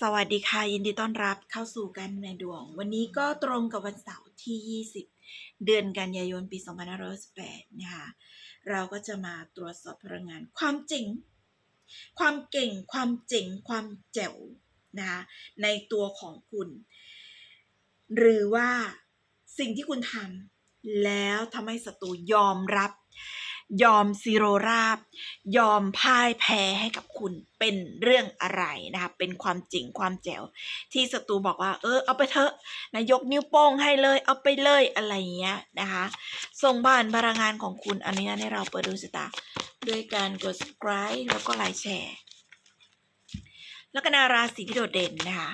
สวัสดีค่ะ ยินดีต้อนรับเข้าสู่การในดวง วันนี้ก็ตรงกับวันเสาร์ที่ 20 เดือนกันยายนปี2518นะคะเราก็จะมาตรวจสอบพลังงาน ความเจ๋งความเก่งความเจ๋งความแจ๋วนะคะในตัวของคุณ หรือว่าสิ่งที่คุณทำแล้วทำให้ศัตรูยอมรับ ยอมซีโรราบ ยอมพ่ายแพ้ให้กับคุณเป็นเรื่องอะไรนะคะเป็นความจริงความแจ๋ว ที่ศัตรูบอกว่า เออ เอาไปเถอะนายกนิ้วโป้งให้เลย เอาไปเลยอะไรอย่างเงี้ยนะคะส่งบ้านพลังงานของคุณอันนี้ให้เราเปิดดูสตาร์ด้วยการกด subscribe แล้วก็ไลค์แชร์ แล้วก็นาราศีที่โดดเด่นนะคะ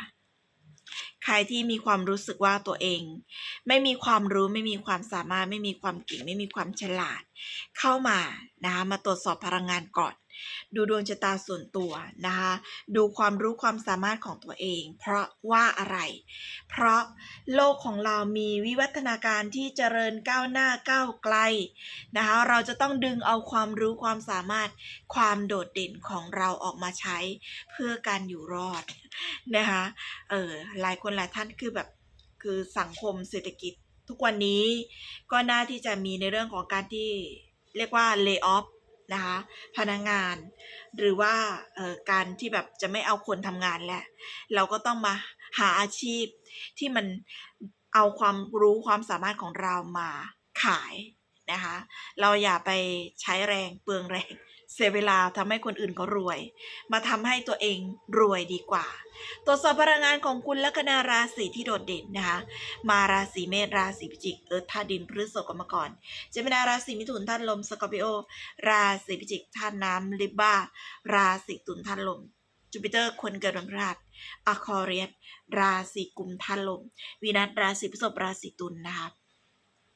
รที่มีความรู้สึกว่าตัวเอง ไม่มีความรู้ไม่มีความสามารถ ไม่มีความเก่งไม่มีความฉลาด เข้ามานะคะมาตรวจสอบพลังงานก่อน ดูดวงชะตาส่วนตัวนะคะ ดูความรู้ความสามารถของตัวเอง เพราะว่าอะไร เพราะโลกของเรามีวิวัฒนาการที่เจริญก้าวหน้าก้าวไกลนะคะ เราจะต้องดึงเอาความรู้ความสามารถความโดดเด่นของเราออกมาใช้ เพื่อการอยู่รอดนะคะ เออหลายคนหลายท่านคือแบบคือสังคมเศรษฐกิจทุกวันนี้ก็น่าที่จะมีในเรื่องของการที่เรียกว่า lay off นะคะพนักงงาน หรือว่าการที่แบบจะไม่เอาคนทำงานแล้วเราก็ต้องมาหาอาชีพที่มันเอาความรู้ความสามารถของเรามาขายนะคะ เราอย่าไปใช้แรงเปลืองแรง เสียเวลาทำให้คนอื่นเขารวย มาทำให้ตัวเองรวยดีกว่า ตรวจสอบพลังงานของคุณละคณะราศีที่โดดเด่นนะคะ มาราศีเมษราศีพิจิก เอิร์ธธาดินพฤษภกรรมกรเจมินาราศีมิถุนธาตุลมสกอร์ปิโอ ราศีพิจิกธาตุน้ำลิบบ้า ราศีตุลธาตุลมจูปิเตอร์คนเกิดวันพฤหัสอะคอเรียสราศีกุมธาตุลมวีนัสราศีพฤษภราศีตุลนะคะ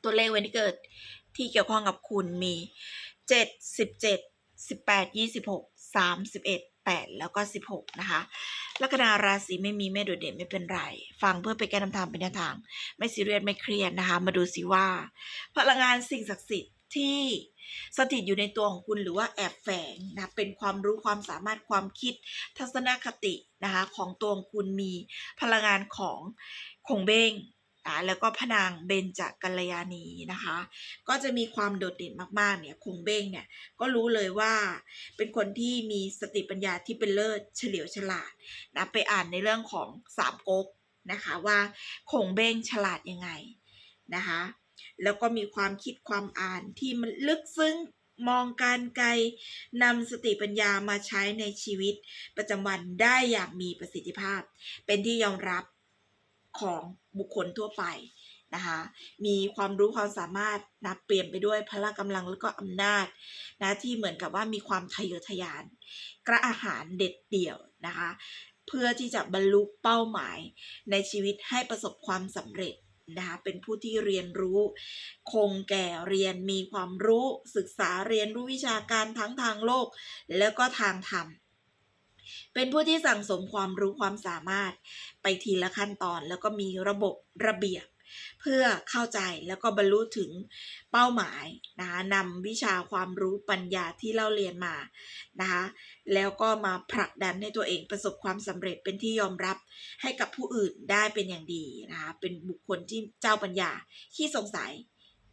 ตัวเลขวันที่เกิดที่เกี่ยวข้องกับคุณมี 77 18 26 31 8 แล้วก็ 16 นะคะ ลัคนาราศีไม่มีไม่โดดเด่นไม่เป็นไร ฟังเพื่อไปนการนำทางเป็นแนวทาง ไม่ซีเรียสไม่เครียดนะคะ มาดูสิว่า พลังงานสิ่งศักดิ์สิทธิ์ที่สถิตอยู่ในตัวของคุณหรือว่าแอบแฝงนะเป็นความรู้ความสามารถความคิดทัศนคตินะคะของตัวของคุณมีพลังงานของคงเบ้ง อ่าแล้วก็พนางเบญจกัลยาณีนะคะ ก็จะมีความโดดเด่นมากๆเนี่ยคงเบ้งเนี่ยก็รู้เลยว่าเป็นคนที่มีสติปัญญาที่เป็นเลิศเฉลียวฉลาดนะไปอ่านในเรื่องของสามก๊กนะคะว่าคงเบ้งฉลาดยังไงนะคะแล้วก็มีความคิดความอ่านที่มันลึกซึ้งมองการไกลนำสติปัญญามาใช้ในชีวิตประจำวันได้อย่างมีประสิทธิภาพ เป็นที่ยอมรับของ บุคคลทั่วไปนะคะมีความรู้ความสามารถนะเปลี่ยนไปด้วยพละกำลังแล้วก็อำนาจนะที่เหมือนกับว่ามีความทะเยอทะยาน กระอาหารเด็ดเดี่ยวนะคะเพื่อที่จะบรรลุเป้าหมายในชีวิตให้ประสบความสำเร็จนะคะเป็นผู้ที่เรียนรู้ คงแก่เรียนมีความรู้ศึกษาเรียนรู้วิชาการทั้งทางโลก แล้วก็ทางธรรม เป็นผู้ที่สั่งสมความรู้ความสามารถไปทีละขั้นตอนแล้วก็มีระบบระเบียบ เพื่อเข้าใจแล้วก็บรรลุถึงเป้าหมายนะคะนำวิชาความรู้ปัญญาที่เล่าเรียนมานะคะแล้วก็มาผลักดันให้ตัวเองประสบความสำเร็จเป็นที่ยอมรับให้กับผู้อื่นได้เป็นอย่างดีนะคะเป็นบุคคลที่เจ้าปัญญาขี้สงสัย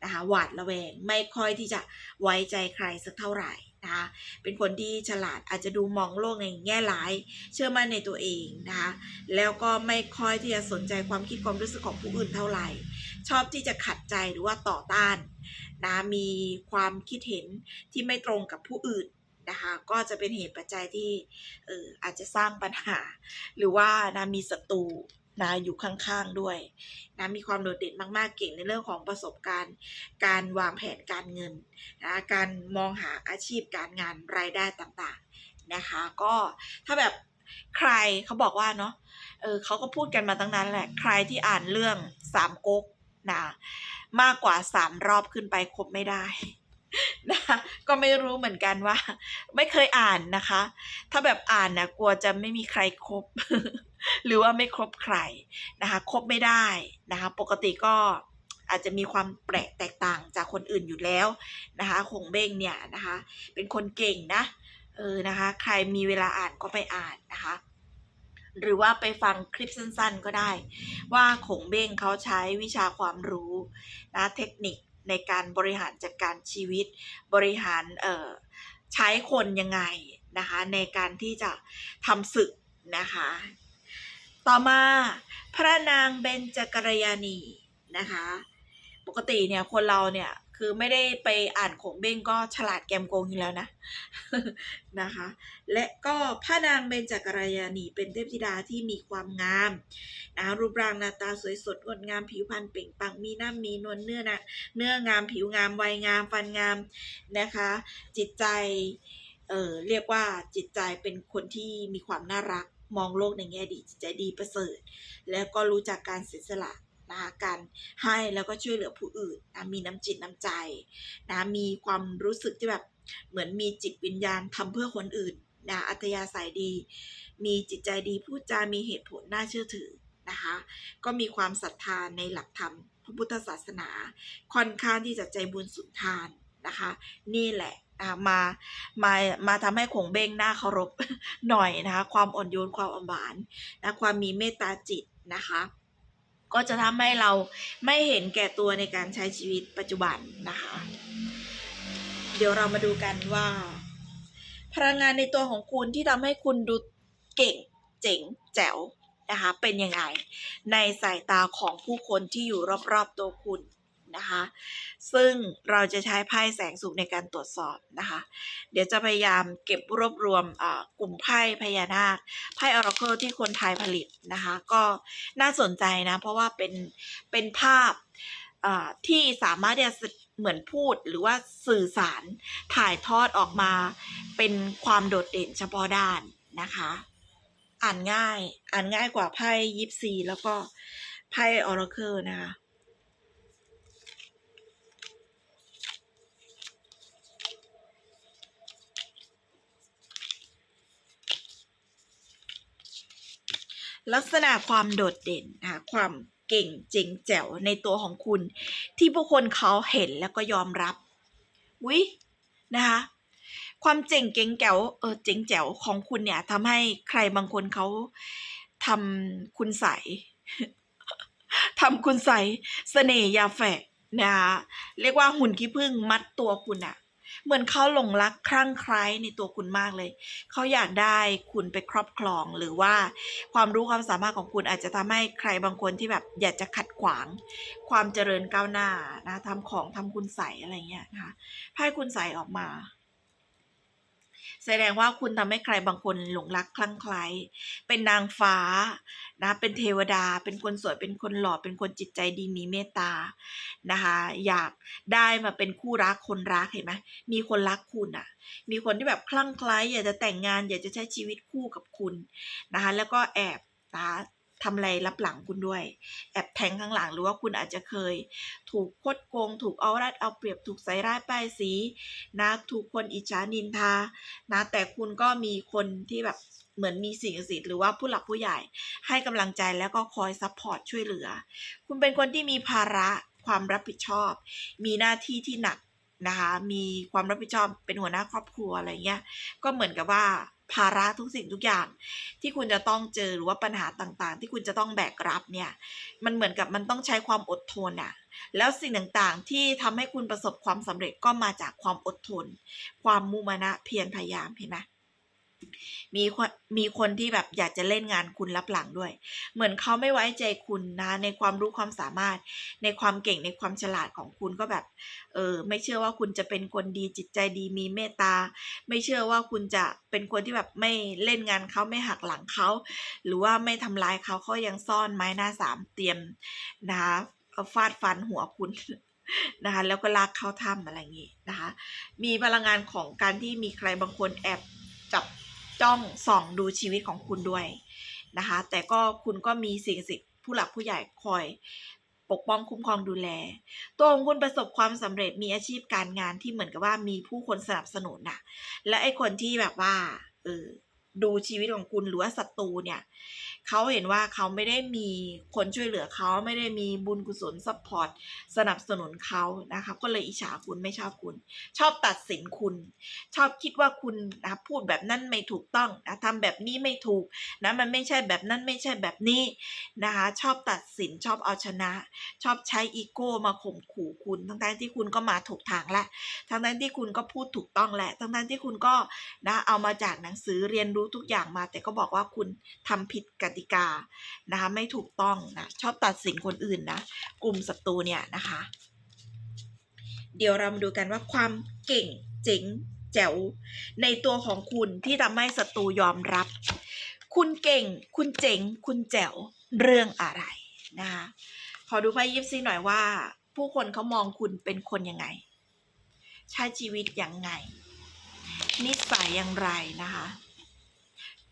นะคะหวาดระแวงไม่ค่อยที่จะไว้ใจใครสักเท่าไหร่ นะคะเป็นคนที่ฉลาดอาจจะดูมองโลกในแง่ร้าย เชื่อมั่นในตัวเองนะคะแล้วก็ไม่ค่อยที่จะสนใจความคิดความรู้สึกของผู้อื่นเท่าไหร่ ชอบที่จะขัดใจหรือว่าต่อต้านนะมีความคิดเห็นที่ไม่ตรงกับผู้อื่นนะคะก็จะเป็นเหตุปัจจัยที่เอออาจจะสร้างปัญหา หรือว่านะมีศัตรู นะอยู่ข้างๆด้วยนะมีความโดดเด่นมากๆเก่งในเรื่องของประสบการณ์ การวางแผนการเงินนะการมองหาอาชีพการงานรายได้ต่างๆนะคะ ก็ถ้าแบบใครเขาบอกว่าเนาะเออเขาก็พูดกันมาตั้งนั้นแหละ ใครที่อ่านเรื่องสามก๊กนะมากกว่าสามรอบขึ้นไปครบไม่ได้นะคะก็ไม่รู้เหมือนกันว่า ไม่เคยอ่านนะคะ ถ้าแบบอ่านนะกลัวจะไม่มีใครครบ หรือว่าไม่ครบใครนะคะครบไม่ได้นะคะปกติก็อาจจะมีความแปลกแตกต่างจากคนอื่นอยู่แล้วนะคะคงเบ้งเนี่ยนะคะเป็นคนเก่งนะเออนะคะใครมีเวลาอ่านก็ไปอ่านนะคะหรือว่าไปฟังคลิปสั้นๆก็ได้ ว่าขงเบ้งเขาใช้วิชาความรู้นะเทคนิคในการบริหารจัดการชีวิต บริหารเอ่อใช้คนยังไงนะคะในการที่จะทำศึกนะคะ ต่อมาพระนางเบญจกัลยาณีนะคะ ปกติเนี่ยคนเราเนี่ยคือไม่ได้ไปอ่านโขงเบ้งก็ฉลาดแกมโกงอยู่แล้วนะนะคะ และก็พระนางเบญจกัลยาณีเป็นเทพธิดาที่มีความงามนะรูปร่างหน้าตาสวยสดงดงามผิวพรรณเปล่งปลั่งมีหน้ามีนวลเนื้อนะเนื้องามผิวงามวัยงามฟันงามนะคะ จิตใจเออเรียกว่าจิตใจเป็นคนที่มีความน่ารัก มองโลกในแง่ดีจิตใจดีประเสริฐ แล้วก็รู้จักการเสียสละนะคะการให้แล้วก็ช่วยเหลือผู้อื่นนะมีน้ำจิตน้ำใจนะมีความรู้สึกที่แบบเหมือนมีจิตวิญญาณทำเพื่อคนอื่นนะอัธยาศัยดี มีจิตใจดีพูดจามีเหตุผลน่าเชื่อถือนะคะก็มีความศรัทธาในหลักธรรมพระพุทธศาสนา ค่อนข้างที่จะใจบุญสุนทานนะคะ นี่แหละ นะคะมามามาทำให้ขงเบ้งหน้าเคารพหน่อยนะคะความอ่อนโยนความอ่อนหวานนะความมีเมตตาจิตนะคะก็จะทำให้เราไม่เห็นแก่ตัวในการใช้ชีวิตปัจจุบันนะคะ เดี๋ยวเรามาดูกันว่า พลังงานในตัวของคุณที่ทำให้คุณดูเก่ง เจ๋ง แจ๋วนะคะ เป็นยังไงในสายตาของผู้คนที่อยู่รอบๆตัวคุณ นะคะ ซึ่งเราจะใช้ไพ่แสงสูงในการตรวจสอบนะคะ เดี๋ยวจะพยายามเก็บรวบรวมกลุ่มไพ่พญานาคไพ่ออราเคิลที่คนไทยผลิตนะคะ ก็น่าสนใจนะ เพราะว่าเป็นเป็นภาพที่สามารถจะเหมือนพูดหรือว่าสื่อสารถ่ายทอดออกมาเป็นความโดดเด่นเฉพาะด้านนะคะ อ่านง่ายอ่านง่ายกว่าไพ่ยิปซีแล้วก็ไพ่ออราเคิลนะคะ ลักษณะความโดดเด่นนะความเก่งเจ๋งแจ๋วในตัวของคุณ ที่ผู้คนเขาเห็นแล้วก็ยอมรับวินะคะความเจ๋งเก่งแจ๋วเออเจ๋งแจ๋วของคุณเนี่ยทำให้ใครบางคนเขาทำคุณใสทำคุณใสเสน่ห์ยาแฝกนะคะเรียกว่าหุ่นขี้ผึ้งมัดตัวคุณอะ เหมือนเขาหลงรักคลั่งไคล้ในตัวคุณมากเลย เขาอยากได้คุณไปครอบครองหรือว่าความรู้ความสามารถของคุณอาจจะทำให้ใครบางคนที่แบบอยากจะขัดขวาง ความเจริญก้าวหน้านะทำของทำคุณใสอะไรเงี้ยนะคะไพ่คุณใสออกมา แสดงว่าคุณทำให้ใครบางคนหลงรักคลั่งไคล้เป็นนางฟ้านะเป็นเทวดา เป็นคนสวยเป็นคนหล่อเป็นคนจิตใจดีมีเมตตานะคะอยากได้มาเป็นคู่รักคนรักเห็นไหมมีคนรักคุณอะ มีคนที่แบบคลั่งไคล้อยากจะแต่งงานอยากจะใช้ชีวิตคู่กับคุณนะคะแล้วก็แอบนะคะ ทำอะไรรับหลังคุณด้วย แอบแทงข้างหลังหรือว่าคุณอาจจะเคย ถูกคดโกง ถูกเอารัดเอาเปรียบถูกใส่ร้ายป้ายสีนะถูกคนอิจฉานินทานะแต่คุณก็มีคนที่แบบเหมือนมีสิ่งศักดิ์สิทธิ์หรือว่าผู้หลักผู้ใหญ่ ให้กำลังใจแล้วก็คอยซัพพอร์ตช่วยเหลือ คุณเป็นคนที่มีภาระความรับผิดชอบ มีหน้าที่ที่หนักนะคะ มีความรับผิดชอบเป็นหัวหน้าครอบครัวอะไรเงี้ย ก็เหมือนกับว่า ภาระทุกสิ่งทุกอย่าง ที่คุณจะต้องเจอหรือว่าปัญหาต่างๆ ที่คุณจะต้องแบกรับเนี่ย มันเหมือนกับมันต้องใช้ความอดทนอะแล้วสิ่งต่างๆ ที่ทำให้คุณประสบความสำเร็จก็มาจากความอดทน ความมุมานะเพียรพยายามเห็นไหม มีคนมีคนที่แบบอยากจะเล่นงานคุณรับหลังด้วย เหมือนเขาไม่ไว้ใจคุณนะ ในความรู้ความสามารถ ในความเก่งในความฉลาดของคุณก็แบบ เออไม่เชื่อว่าคุณจะเป็นคนดีจิตใจดีมีเมตตา ไม่เชื่อว่าคุณจะเป็นคนที่แบบไม่เล่นงานเขาไม่หักหลังเขา หรือว่าไม่ทำร้ายเขาเขายังซ่อนไม้หน้าสามเตรียมนะคะฟาดฟันหัวคุณนะคะแล้วก็ลากเข้าถ้ำอะไรอย่างงี้นะคะ มีพลังงานของการที่มีใครบางคนแอบจับ จ้องส่องดูชีวิตของคุณด้วยนะคะ แต่ก็คุณก็มีสิ่งศักดิ์สิทธิผู้หลักผู้ใหญ่คอยปกป้องคุ้มครองดูแล ตัวของคุณประสบความสำเร็จมีอาชีพการงานที่เหมือนกับว่ามีผู้คนสนับสนุนน่ะ และไอ้คนที่แบบว่าเออ ดูชีวิตของคุณหรือว่าศัตรูเนี่ยเขาเห็นว่าเขาไม่ได้มีคนช่วยเหลือเขาไม่ได้มีบุญกุศลซัพพอร์ตสนับสนุนเขานะคะก็เลยอิจฉาคุณไม่ชอบคุณ ชอบตัดสินคุณ ชอบคิดว่าคุณนะพูดแบบนั้นไม่ถูกต้องนะทำแบบนี้ไม่ถูกนะมันไม่ใช่แบบนั้นไม่ใช่แบบนี้นะคะชอบตัดสินชอบเอาชนะ ชอบใช้อีโก้มาข่มขู่คุณ ทั้งๆที่คุณก็มาถูกทางแล้วทั้งๆที่คุณก็พูดถูกต้องแหละทั้งๆที่คุณก็นะเอามาจากหนังสือเรียนรูู้้ทุกอย่างมา แต่ก็บอกว่าคุณทำผิดกติกานะคะ ไม่ถูกต้องนะชอบตัดสินคนอื่นนะ กลุ่มศัตรูเนี่ยนะคะ เดี๋ยวเรามาดูกันว่าความเก่งเจ๋งแจ๋วในตัวของคุณที่ทำให้ศัตรูยอมรับ คุณเก่ง คุณเจ๋ง คุณแจ๋วเรื่องอะไรนะคะขอดูไพ่ยิปซีหน่อยว่า ผู้คนเขามองคุณเป็นคนยังไง ใช้ชีวิตยังไง นิสัยอย่างไรนะคะ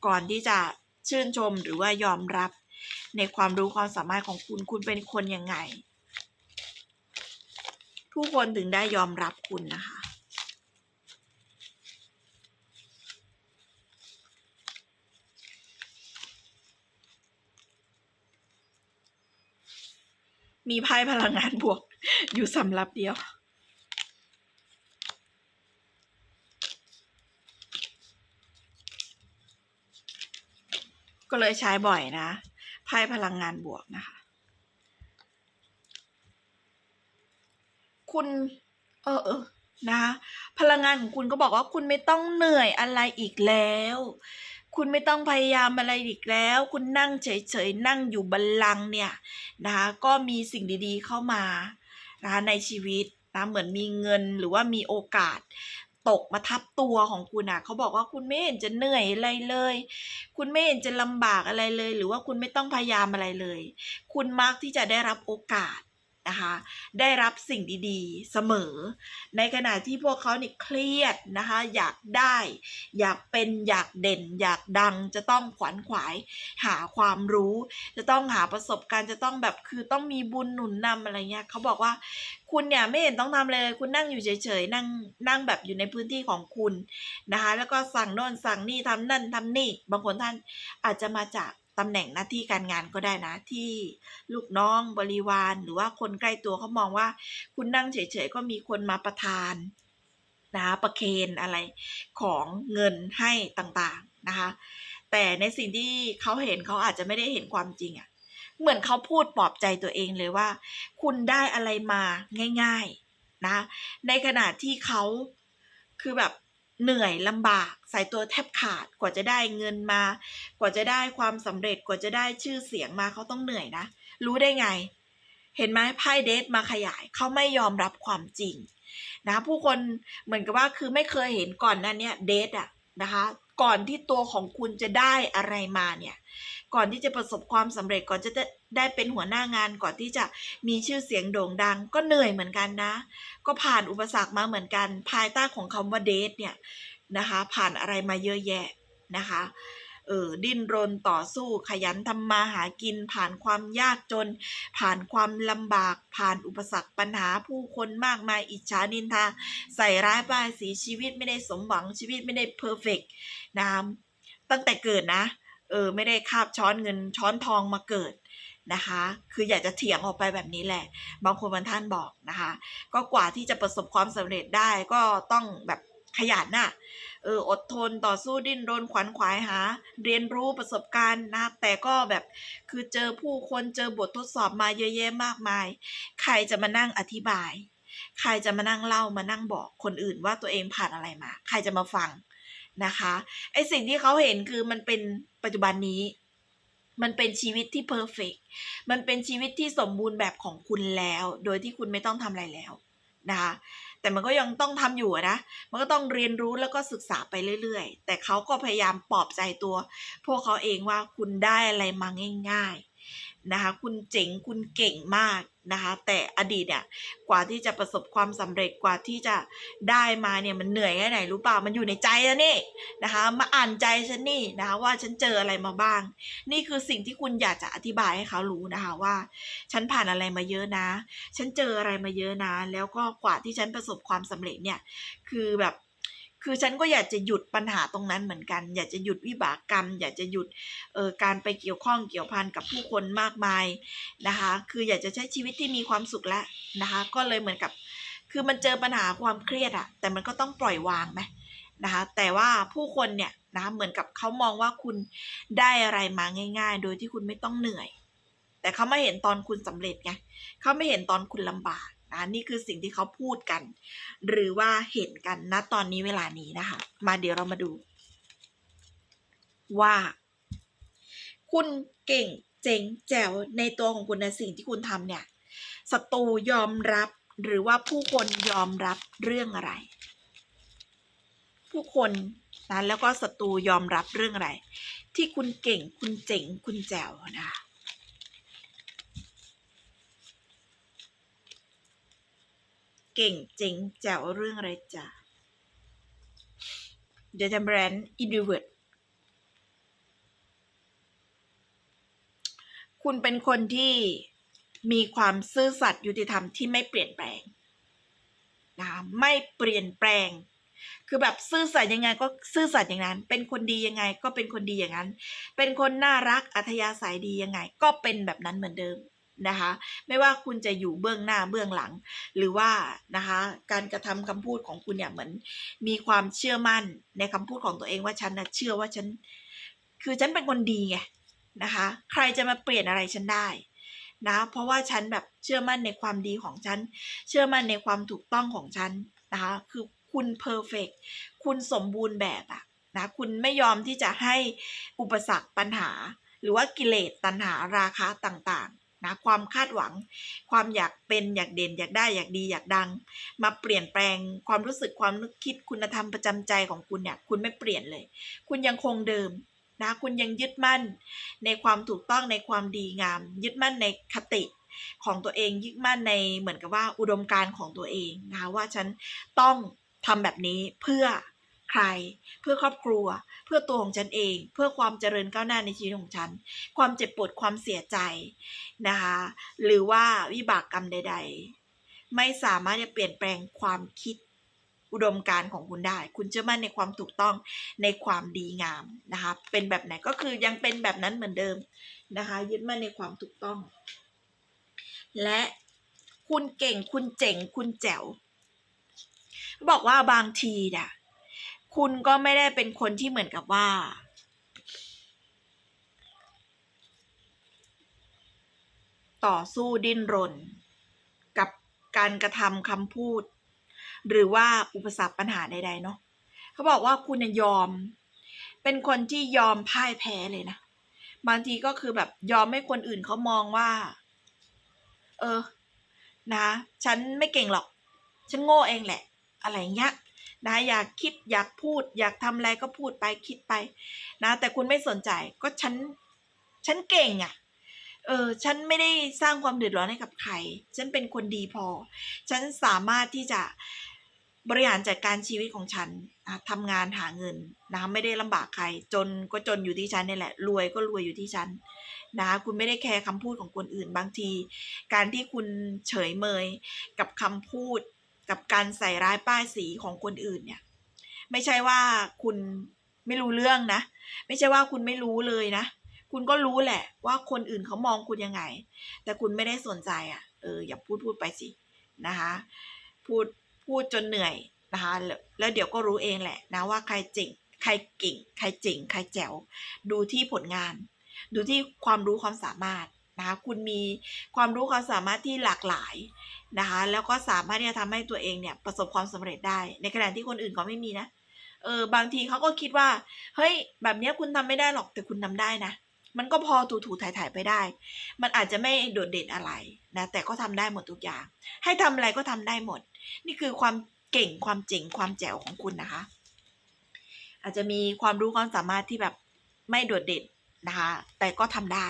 ก่อนที่จะชื่นชมหรือว่ายอมรับในความรู้ความสามารถของคุณคุณเป็นคนยังไง ผู้คนถึงได้ยอมรับคุณนะคะ มีไพ่พลังงานบวกอยู่สำรับเดียว ก็เลยใช้บ่อยนะ ไพ่พลังงานบวกนะคะ คุณ เออเออนะพลังงานของคุณก็บอกว่าคุณไม่ต้องเหนื่อยอะไรอีกแล้ว คุณไม่ต้องพยายามอะไรอีกแล้ว คุณนั่งเฉยๆนั่งอยู่บัลลังเนี่ยนะคะก็มีสิ่งดีๆเข้ามานะในชีวิตนะเหมือนมีเงินหรือว่ามีโอกาส ตกมาทับตัวของคุณอะเขาบอกว่าคุณไม่เห็นจะเหนื่อยอะไรเลย คุณไม่เห็นจะลำบากอะไรเลย หรือว่าคุณไม่ต้องพยายามอะไรเลย คุณมักที่จะได้รับโอกาส นะคะได้รับสิ่งดีๆเสมอ ในขณะที่พวกเขาเนี่ยเครียดนะคะอยากได้ อยากเป็นอยากเด่น อยากดังจะต้องขวัญขวาย หาความรู้ จะต้องหาประสบการณ์จะต้องแบบคือต้องมีบุญหนุนนำอะไรเงี้ยเขาบอกว่าคุณเนี่ยไม่เห็นต้องทำเลย คุณนั่งอยู่เฉยๆนั่งนั่งแบบอยู่ในพื้นที่ของคุณนะคะแล้วก็สั่งโน่นสั่งนี่ทำนั่นทำนี่ บางคนท่านอาจจะมาจาก ตำแหน่งหน้าที่การงานก็ได้นะที่ลูกน้องบริวารหรือว่าคนใกล้ตัวเขามองว่า คุณนั่งเฉยๆก็มีคนมาประทานนะคะประเคนอะไรของเงินให้ต่างๆนะคะแต่ในสิ่งที่เขาเห็นเขาอาจจะไม่ได้เห็นความจริงอะ่ะเหมือนเขาพูดปลอบใจตัวเองเลยว่า คุณได้อะไรมาง่าย ๆนะในขณะที่เขาคือแบบ เหนื่อยลำบากใส่ตัวแทบขาดกว่าจะได้เงินมา กว่าจะได้ความสำเร็จกว่าจะได้ชื่อเสียงมาเขาต้องเหนื่อยนะ รู้ได้ไง เห็นไหมไพ่เดทมาขยายเขาไม่ยอมรับความจริง นะ ผู้คนเหมือนกับว่าคือไม่เคยเห็นก่อนนั้นเนี่ยเดทอะนะคะ ก่อนที่ตัวของคุณจะได้อะไรมาเนี่ย ก่อนที่จะประสบความสำเร็จก่อนจะได้เป็นหัวหน้างานก่อนที่จะมีชื่อเสียงโด่งดัง ก็เหนื่อยเหมือนกันนะ ก็ผ่านอุปสรรคมาเหมือนกัน ภายใต้ของคำว่าเดทเนี่ยนะคะผ่านอะไรมาเยอะแยะนะคะเออดิ้นรนต่อสู้ขยันทำมาหากิน ผ่านความยากจน ผ่านความลำบาก ผ่านอุปสรรคปัญหาผู้คนมากมายอิจฉานินทา ใส่ร้ายป้ายสีชีวิตไม่ได้สมหวังชีวิตไม่ได้เพอร์เฟกนะตั้งแต่เกิดนะ เออไม่ได้คาบช้อนเงินช้อนทองมาเกิดนะคะ คืออยากจะเถียงออกไปแบบนี้แหละ บางคนบางท่านบอกนะคะ ก็กว่าที่จะประสบความสำเร็จได้ก็ต้องแบบขยันน่ะ เออ อดทนต่อสู้ดิ้นรนขวัญขวายหา เรียนรู้ประสบการณ์นะ แต่ก็แบบ คือเจอผู้คนเจอบททดสอบมาเยอะแยะมากมาย ใครจะมานั่งอธิบาย ใครจะมานั่งเล่ามานั่งบอกคนอื่นว่าตัวเองผ่านอะไรมา ใครจะมาฟังนะคะ ไอสิ่งที่เขาเห็นคือมันเป็น ปัจจุบันนี้ มันเป็นชีวิตที่เพอร์เฟกมันเป็นชีวิตที่สมบูรณ์แบบของคุณแล้ว โดยที่คุณไม่ต้องทำอะไรแล้วนะคะแต่มันก็ยังต้องทำอยู่นะ มันก็ต้องเรียนรู้แล้วก็ศึกษาไปเรื่อยๆ แต่เขาก็พยายามปลอบใจตัว พวกเขาเองว่าคุณได้อะไรมาง่าย ๆ นะคะ คุณเจ๋ง คุณเก่งมาก นะคะ แต่อดีตเนี่ยกว่าที่จะประสบความสำเร็จกว่าที่จะได้มาเนี่ยมันเหนื่อยแค่ไหนรู้เปล่ามันอยู่ในใจแล้วนี่นะคะ มาอ่านใจฉันนี่นะคะว่าฉันเจออะไรมาบ้าง นี่คือสิ่งที่คุณอยากจะอธิบายให้เขารู้นะคะว่า ฉันผ่านอะไรมาเยอะนะ ฉันเจออะไรมาเยอะนะ แล้วก็กว่าที่ฉันประสบความสำเร็จเนี่ยคือแบบ คือฉันก็อยากจะหยุดปัญหาตรงนั้นเหมือนกัน อยากจะหยุดวิบากกรรม อยากจะหยุดเอ่อการไปเกี่ยวข้องเกี่ยวพันกับผู้คนมากมายนะคะ คืออยากจะใช้ชีวิตที่มีความสุขแล้วนะคะ ก็เลยเหมือนกับ คือมันเจอปัญหาความเครียดอะแต่มันก็ต้องปล่อยวางไหมนะคะแต่ว่าผู้คนเนี่ยนะคะเหมือนกับเขามองว่าคุณได้อะไรมาง่าย ๆ โดยที่คุณไม่ต้องเหนื่อย แต่เขาไม่เห็นตอนคุณสำเร็จไงเขาไม่เห็นตอนคุณลำบาก นะนี่คือสิ่งที่เขาพูดกัน หรือว่าเห็นกันณตอนนี้เวลานี้นะคะ มาเดี๋ยวเรามาดู ว่า คุณเก่งเจ๋งแจ๋วในตัวของคุณในสิ่งที่คุณทำเนี่ยศัตรูยอมรับหรือว่าผู้คนยอมรับเรื่องอะไร ผู้คนนะแล้วก็ศัตรูยอมรับเรื่องอะไร ที่คุณเก่งคุณเจ๋งคุณแจ๋วนะคะ เก่งเจ๋งแจ๋วเรื่องอะไรจ้ะ The Temperance Introvert คุณเป็นคนที่มีความซื่อสัตย์ยุติธรรมที่ไม่เปลี่ยนแปลงนะคะไม่เปลี่ยนแปลง คือแบบซื่อสัตย์ยังไงก็ซื่อสัตย์อย่างนั้น เป็นคนดียังไงก็เป็นคนดีอย่างนั้น เป็นคนน่ารักอัธยาศัยดียังไง ก็เป็นแบบนั้นเหมือนเดิม นะคะ ไม่ว่าคุณจะอยู่เบื้องหน้าเบื้องหลัง หรือว่านะคะ การกระทำคำพูดของคุณเนี่ยเหมือนมีความเชื่อมั่นในคำพูดของตัวเองว่าฉันนะเชื่อว่าฉัน คือฉันเป็นคนดีไงนะคะ ใครจะมาเปลี่ยนอะไรฉันได้นะ เพราะว่าฉันแบบเชื่อมั่นในความดีของฉัน เชื่อมั่นในความถูกต้องของฉันนะคะ คือคุณเพอร์เฟกคุณสมบูรณ์แบบอะนะ คุณไม่ยอมที่จะให้อุปสรรคปัญหา หรือว่ากิเลสตัณหาราคะต่าง นะความคาดหวัง ความอยากเป็นอยากเด่นอยากได้อยากดีอยากดัง มาเปลี่ยนแปลงความรู้สึกความนึกคิดคุณธรรมประจำใจของคุณเนี่ยคุณไม่เปลี่ยนเลย คุณยังคงเดิมนะคุณยังยึดมั่นในความถูกต้องในความดีงาม ยึดมั่นในคติของตัวเองยึดมั่นในเหมือนกับว่าอุดมการณ์ของตัวเองนะคะว่าฉันต้องทำแบบนี้เพื่อ ใคร เพื่อครอบครัว เพื่อตัวของฉันเอง เพื่อความเจริญก้าวหน้าในชีวิตของฉัน ความเจ็บปวดความเสียใจนะคะหรือว่าวิบากกรรมใด ๆ ไม่สามารถจะเปลี่ยนแปลงความคิดอุดมการณ์ของคุณได้ คุณเชื่อมั่นในความถูกต้องในความดีงามนะคะเป็นแบบไหนก็คือยังเป็นแบบนั้นเหมือนเดิมนะคะยึดมั่นในความถูกต้อง และคุณเก่งคุณเจ๋งคุณแจ๋วบอกว่าบางทีน่ะ คุณก็ไม่ได้เป็นคนที่เหมือนกับว่า ต่อสู้ดิ้นรน กับการกระทำคำพูด หรือว่าอุปสรรคปัญหาใดๆเนาะเขาบอกว่าคุณยอม เป็นคนที่ยอมพ่ายแพ้เลยนะ บางทีก็คือแบบยอมให้คนอื่นเขามองว่า เออ นะ ฉันไม่เก่งหรอก ฉันโง่เองแหละ อะไรเงี้ย นะอยากคิดอยากพูด อยากทำอะไรก็พูดไปคิดไป นะแต่คุณไม่สนใจก็ฉันฉันเก่งอะ่ะเออฉันไม่ได้สร้างความเดือดร้อนให้กับใคร ฉันเป็นคนดีพอ ฉันสามารถที่จะบริหารจัดการชีวิตของฉันทำงานหาเงินนะไม่ได้ลำบากใคร จนก็จนอยู่ที่ฉันนี่แหละ รวยก็รวยอยู่ที่ฉันนะคุณไม่ได้แคร์คำพูดของคนอื่นบางที การที่คุณเฉยเมยกับคำพูด กับการใส่ร้ายป้ายสีของคนอื่นเนี่ย ไม่ใช่ว่าคุณไม่รู้เรื่องนะ ไม่ใช่ว่าคุณไม่รู้เลยนะ คุณก็รู้แหละ ว่าคนอื่นเขามองคุณยังไง แต่คุณไม่ได้สนใจอะ่ะ เอออย่าพูดพูดไปสินะคะ พูดพูดจนเหนื่อยนะคะแล้วเดี๋ยวก็รู้เองแหละนะว่าใครเจ๋งใครเก่ง ใครเจ๋ง ใครแจ๋ว ดูที่ผลงาน ดูที่ความรู้ความสามารถ นะคะคุณมีความรู้ความสามารถที่หลากหลายนะคะแล้วก็สามารถที่จะทำให้ตัวเองเนี่ยประสบความสำเร็จได้ ในขณะที่คนอื่นเขาไม่มีนะเออบางทีเขาก็คิดว่าเฮ้ยแบบเนี้ยคุณทำไม่ได้หรอกแต่คุณทำได้นะมันก็พอถูถูถ่ายถ่ายๆไปได้ มันอาจจะไม่โดดเด่นอะไรนะแต่ก็ทำได้หมดทุกอย่าง ให้ทำอะไรก็ทำได้หมด นี่คือความเก่งความเจ๋งความแจ๋วของคุณนะคะ อาจจะมีความรู้ความสามารถที่แบบไม่โดดเด่นนะคะ แต่ก็ทำได้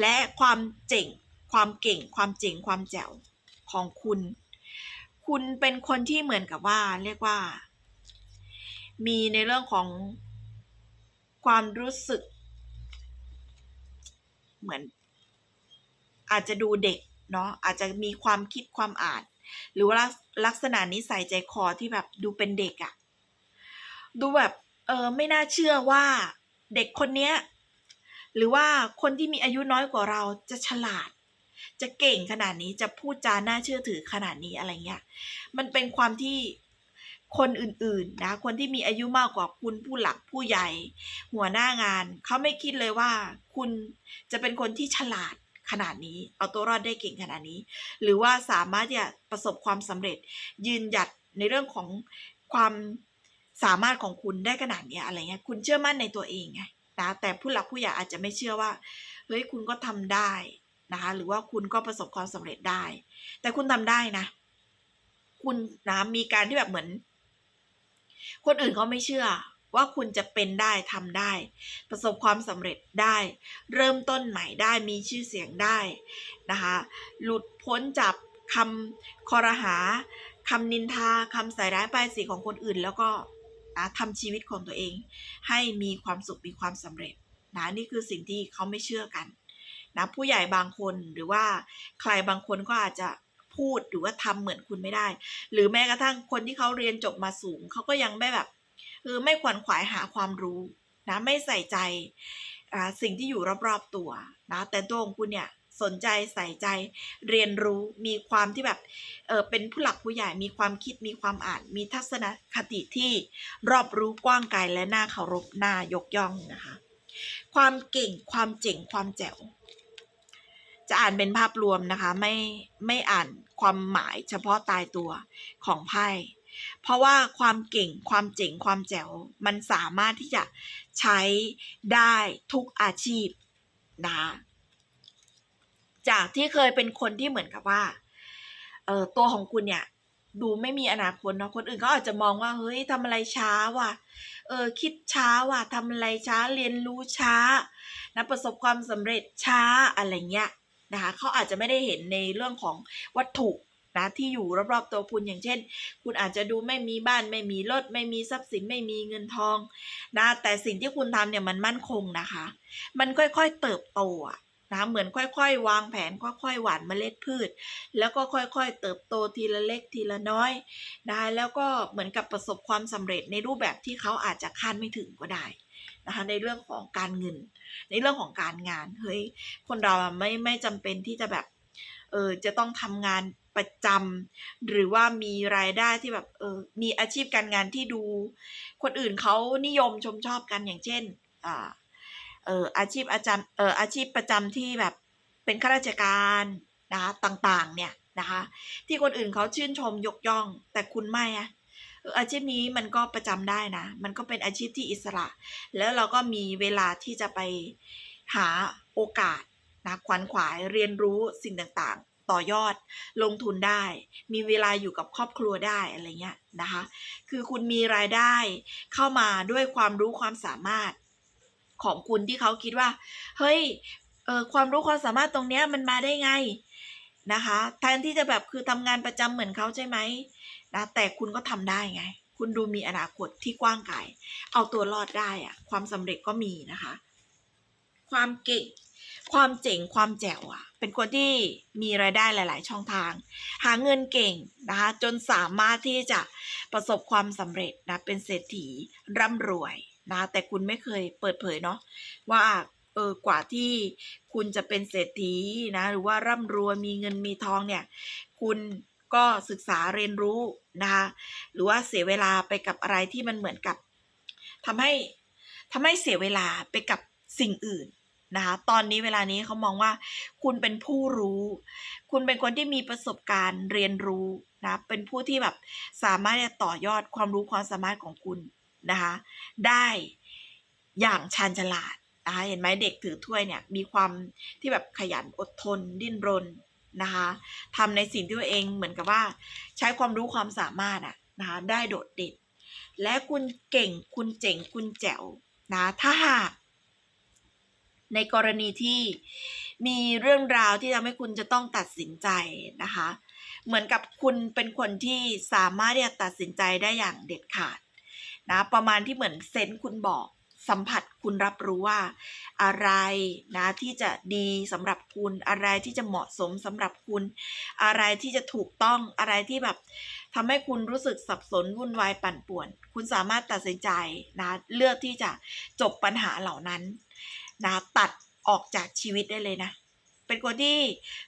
และความเจ๋ง ความเก่ง ความเจ๋ง ความแจ๋วของคุณ คุณเป็นคนที่เหมือนกับว่าเรียกว่า มีในเรื่องของความรู้สึก เหมือน อาจจะดูเด็กเนาะอาจจะมีความคิดความอ่าน หรือว่าลักษณะนิสัยใจคอที่แบบดูเป็นเด็กอะดูแบบเออไม่น่าเชื่อว่าเด็กคนเนี้ย หรือว่าคนที่มีอายุน้อยกว่าเราจะฉลาด จะเก่งขนาดนี้จะพูดจาน่าเชื่อถือขนาดนี้อะไรเงี้ยมันเป็นความที่คนอื่นๆนะคนที่มีอายุมากกว่าคุณผู้หลักผู้ใหญ่ หัวหน้างานเขาไม่คิดเลยว่า คุณจะเป็นคนที่ฉลาดขนาดนี้ เอาตัวรอดได้เก่งขนาดนี้ หรือว่าสามารถที่จะประสบความสำเร็จ ยืนหยัดในเรื่องของความสามารถของคุณได้ขนาดนี้อะไรเงี้ยคุณเชื่อมั่นในตัวเองไง นะแต่ผู้หลักผู้ใหญ่อาจจะไม่เชื่อว่าเฮ้ยคุณก็ทำได้นะคะหรือว่าคุณก็ประสบความสำเร็จได้ แต่คุณทำได้นะ คุณนะมีการที่แบบเหมือน คนอื่นเขาไม่เชื่อว่าคุณจะเป็นได้ทำได้ ประสบความสำเร็จได้ เริ่มต้นใหม่ได้มีชื่อเสียงได้นะคะหลุดพ้นจากคำคอรหาคำนินทาคำใส่ร้ายป้ายสีของคนอื่นแล้วก็ นะทำชีวิตของตัวเอง ให้มีความสุขมีความสำเร็จนะนี่คือสิ่งที่เขาไม่เชื่อกันนะผู้ใหญ่บางคนหรือว่าใครบางคนก็อาจจะพูดหรือว่าทำเหมือนคุณไม่ได้ หรือแม้กระทั่งคนที่เขาเรียนจบมาสูงเขาก็ยังไม่แบบเออไม่ขวนขวายหาความรู้นะไม่ใส่ใจสิ่งที่อยู่รอบๆตัวนะแต่ตัวของคุณเนี่ย สนใจใส่ใจเรียนรู้มีความที่แบบเออเป็นผู้หลักผู้ใหญ่มีความคิดมีความอ่าน มีทัศนคติที่รอบรู้กว้างไกลและน่าเคารพน่ายกย่องนะคะ ความเก่งความเจ๋งความแจ๋ว จะอ่านเป็นภาพรวมนะคะ ไม่ไม่อ่านความหมายเฉพาะตายตัวของไพ่เพราะว่าความเก่งความเจ๋งความแจ๋ว มันสามารถที่จะใช้ได้ทุกอาชีพนะคะ จากที่เคยเป็นคนที่เหมือนกับว่าเออตัวของคุณเนี่ย ดูไม่มีอนาคตเนาะคนอื่นเขาอาจจะมองว่าเฮ้ยทำอะไรช้าว่ะเออคิดช้าว่ะทำอะไรช้าเรียนรู้ช้านะประสบความสำเร็จช้าอะไรเงี้ยนะคะเขาอาจจะไม่ได้เห็นในเรื่องของวัตถุนะที่อยู่รอบๆตัวคุณอย่างเช่น คุณอาจจะดูไม่มีบ้านไม่มีรถไม่มีทรัพย์สินไม่มีเงินทองนะแต่สิ่งที่คุณทำเนี่ยมันมั่นคงนะคะ มันค่อยๆเติบโตอะ นะเหมือนค่อยๆ วางแผนค่อยๆ หว่านเมล็ดพืช แล้วก็ค่อยๆ เติบโตทีละเล็กทีละน้อยนะแล้วก็เหมือนกับประสบความสำเร็จในรูปแบบที่เขาอาจจะคาดไม่ถึงก็ได้นะคะในเรื่องของการเงิน ในเรื่องของการงานเฮ้ยคนเราไม่ไม่จำเป็นที่จะแบบเออจะต้องทำงานประจำหรือว่ามีรายได้ที่แบบเออมีอาชีพการงานที่ดู คนอื่นเขานิยมชมชอบกันอย่างเช่นอ่า เอออาชีพอาจารย์เอออาชีพประจำที่แบบเป็นข้าราชการนะคะต่างๆ เนี่ยนะคะที่คนอื่นเขาชื่นชมยกย่อง แต่คุณไม่อะอาชีพนี้มันก็ประจำได้นะ มันก็เป็นอาชีพที่อิสระ แล้วเราก็มีเวลาที่จะไปหาโอกาสนะขวัญขวายเรียนรู้สิ่งต่างๆ ต่อยอดลงทุนได้ มีเวลาอยู่กับครอบครัวได้อะไรเงี้ยนะคะ คือคุณมีรายได้เข้ามาด้วยความรู้ความสามารถ ของคุณที่เขาคิดว่า เฮ้ยเออความรู้ความสามารถตรงเนี้ยมันมาได้ไงนะคะแทนที่จะแบบคือทำงานประจำเหมือนเขาใช่ไหมนะแต่คุณก็ทำได้ไง คุณดูมีอนาคตที่กว้างไกลเอาตัวรอดได้อะความสำเร็จก็มีนะคะ ความเก่งความเจ๋งความแจ๋วอะเป็นคนที่มีรายได้หลาย ๆ ช่องทาง หาเงินเก่งนะคะจนสามารถที่จะประสบความสำเร็จนะเป็นเศรษฐีร่ำรวย นะแต่คุณไม่เคยเปิดเผยเนาะว่าเออกว่าที่คุณจะเป็นเศรษฐีนะหรือว่าร่ำรวยมีเงินมีทองเนี่ย คุณก็ศึกษาเรียนรู้นะคะหรือว่าเสียเวลาไปกับอะไรที่มันเหมือนกับทำให้ทำให้เสียเวลาไปกับสิ่งอื่นนะคะตอนนี้เวลานี้เขามองว่า คุณเป็นผู้รู้ คุณเป็นคนที่มีประสบการณ์เรียนรู้นะเป็นผู้ที่แบบสามารถจะต่อยอดความรู้ความสามารถของคุณ นะคะ ได้อย่างชาญฉลาดนะคะเห็นไหมเด็กถือถ้วยเนี่ยมีความที่แบบขยันอดทนดิ้นรนนะคะทำในสิ่งที่ตัวเองเหมือนกับว่า ใช้ความรู้ความสามารถอะนะคะได้โดดเด่น และคุณเก่งคุณเจ๋งคุณแจ๋วนะถ้าหากในกรณีที่มีเรื่องราวที่ทำให้คุณจะต้องตัดสินใจนะคะ เหมือนกับคุณเป็นคนที่สามารถที่จะตัดสินใจได้อย่างเด็ดขาด นะประมาณที่เหมือนเซนคุณบอกสัมผัสคุณรับรู้ว่า อะไรนะที่จะดีสำหรับคุณอะไรที่จะเหมาะสมสำหรับคุณ อะไรที่จะถูกต้องอะไรที่แบบทำให้คุณรู้สึกสับสนวุ่นวายปั่นป่วน คุณสามารถตัดสินใจนะเลือกที่จะจบปัญหาเหล่านั้นนะตัดออกจากชีวิตได้เลยนะ เป็นคนที่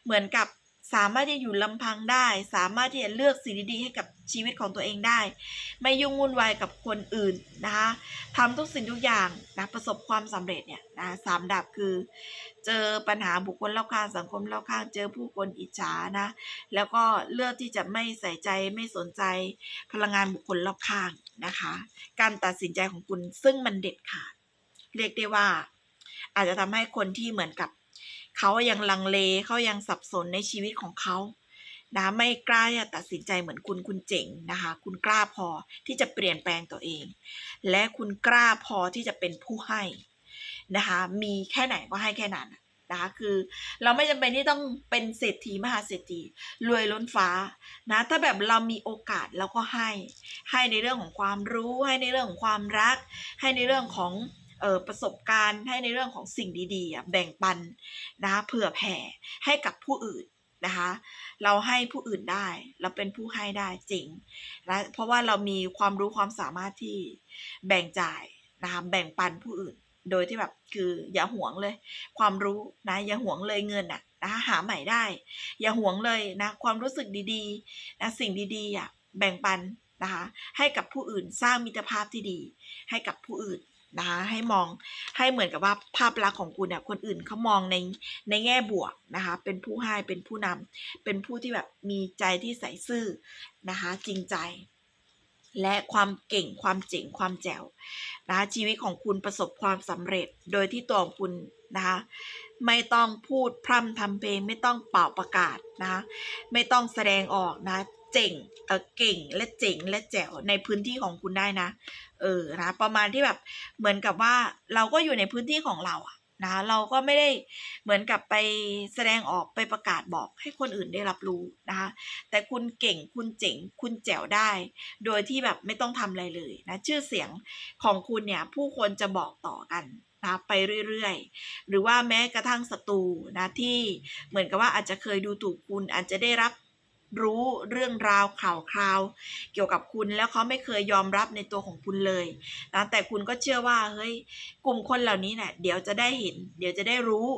เหมือนกับ สามารถที่จะอยู่ลำพังได้ สามารถที่จะเลือกสิ่งดีๆให้กับชีวิตของตัวเองได้ ไม่ยุ่งวุ่นวายกับคนอื่นนะคะทำทุกสิ่งทุกอย่างนะประสบความสำเร็จเนี่ยนะสามดับคือ เจอปัญหาบุคคลรอบข้างสังคมรอบข้างเจอผู้คนอิจฉานะแล้วก็เลือกที่จะไม่ใส่ใจไม่สนใจพลังงานบุคคลรอบข้างนะคะ การตัดสินใจของคุณซึ่งมันเด็ดขาดเรียกได้ว่า อาจจะทำให้คนที่เหมือนกับ เขายังลังเลเขายังสับสนในชีวิตของเขานะไม่กล้าจะตัดสินใจเหมือนคุณคุณเจ๋งนะคะ คุณกล้าพอที่จะเปลี่ยนแปลงตัวเอง และคุณกล้าพอที่จะเป็นผู้ให้นะคะ มีแค่ไหนก็ให้แค่นั้นนะคะคือเราไม่จำเป็นที่ต้องเป็นเศรษฐีมหาเศรษฐีรวยล้นฟ้านะถ้าแบบเรามีโอกาสเราก็ให้ ให้ในเรื่องของความรู้ ให้ในเรื่องของความรัก ให้ในเรื่องของ ประสบการณ์ให้ในเรื่องของสิ่งดีๆแบ่งปันนะคะเผื่อแผ่ให้กับผู้อื่นนะคะเราให้ผู้อื่นได้ เราเป็นผู้ให้ได้จริงนะเพราะว่าเรามีความรู้ความสามารถที่แบ่งจ่ายนะคะแบ่งปันผู้อื่น โดยที่แบบคืออย่าหวงเลย ความรู้นะอย่าหวงเลยเงินอะนะคะหาใหม่ได้ อย่าหวงเลยนะความรู้สึกดีๆนะสิ่งดีๆอะแบ่งปันนะคะให้กับผู้อื่นสร้างมิตรภาพที่ดี ให้กับผู้อื่น นะคะให้มองให้เหมือนกับว่าภาพลักษณ์ของคุณเนี่ยคนอื่นเขามองในในแง่บวกนะคะเป็นผู้ให้เป็นผู้นำเป็นผู้ที่แบบมีใจที่ใส่ซื่อนะคะจริงใจ และความเก่งความเจ๋งความแจ๋วนะคะชีวิตของคุณประสบความสำเร็จโดยที่ตัวของคุณนะคะไม่ต้องพูดพร่ำทำเพลงไม่ต้องเป่าประกาศนะคะไม่ต้องแสดงออกนะเจ๋งเออเก่งและเจ๋งและแจ๋วในพื้นที่ของคุณได้นะ เออนะประมาณที่แบบเหมือนกับว่าเราก็อยู่ในพื้นที่ของเราอะนะเราก็ไม่ได้เหมือนกับไปแสดงออกไปประกาศบอกให้คนอื่นได้รับรู้นะคะแต่คุณเก่งคุณเจ๋งคุณแจ๋วได้ โดยที่แบบไม่ต้องทำอะไรเลยนะชื่อเสียงของคุณเนี่ยผู้คนจะบอกต่อกันนะไปเรื่อยๆ หรือว่าแม้กระทั่งศัตรูนะที่เหมือนกับว่าอาจจะเคยดูถูกคุณอาจจะได้รับ รู้เรื่องราวข่าวคราว เกี่ยวกับคุณแล้วเขาไม่เคยยอมรับในตัวของคุณเลยนะแต่คุณก็เชื่อว่าเฮ้ยกลุ่มคนเหล่านี้เนี่ยเดี๋ยวจะได้เห็น เดี๋ยวจะได้รู้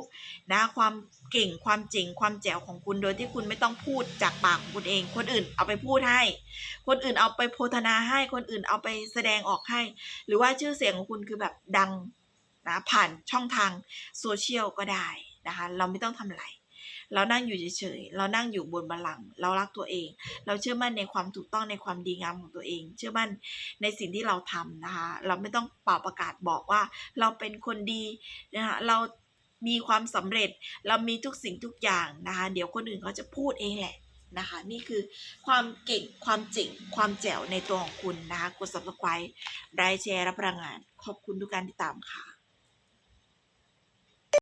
นะความเก่งความเจ๋งความแจ๋วของคุณโดยที่คุณไม่ต้องพูดจากปากของคุณเอง คนอื่นเอาไปพูดให้ คนอื่นเอาไปโพธนาให้คนอื่นเอาไปแสดงออกให้ หรือว่าชื่อเสียงของคุณคือแบบดังนะผ่านช่องทางโซเชียลก็ได้นะคะเราไม่ต้องทำอะไร เรานั่งอยู่เฉยๆ เรานั่งอยู่บนบัลลังก์เรารักตัวเอง เราเชื่อมั่นในความถูกต้องในความดีงามของตัวเอง เชื่อมั่นในสิ่งที่เราทำนะคะ เราไม่ต้องเป่าประกาศบอกว่า เราเป็นคนดีนะคะเรามีความสำเร็จ เรามีทุกสิ่งทุกอย่างนะคะ เดี๋ยวคนอื่นเขาจะพูดเองแหละนะคะ นี่คือความเก่ง ความเจ๋ง ความแจ๋วในตัวของคุณนะคะ กด subscribe ได้แชร์รับพลังงาน ขอบคุณทุกการติดตามค่ะ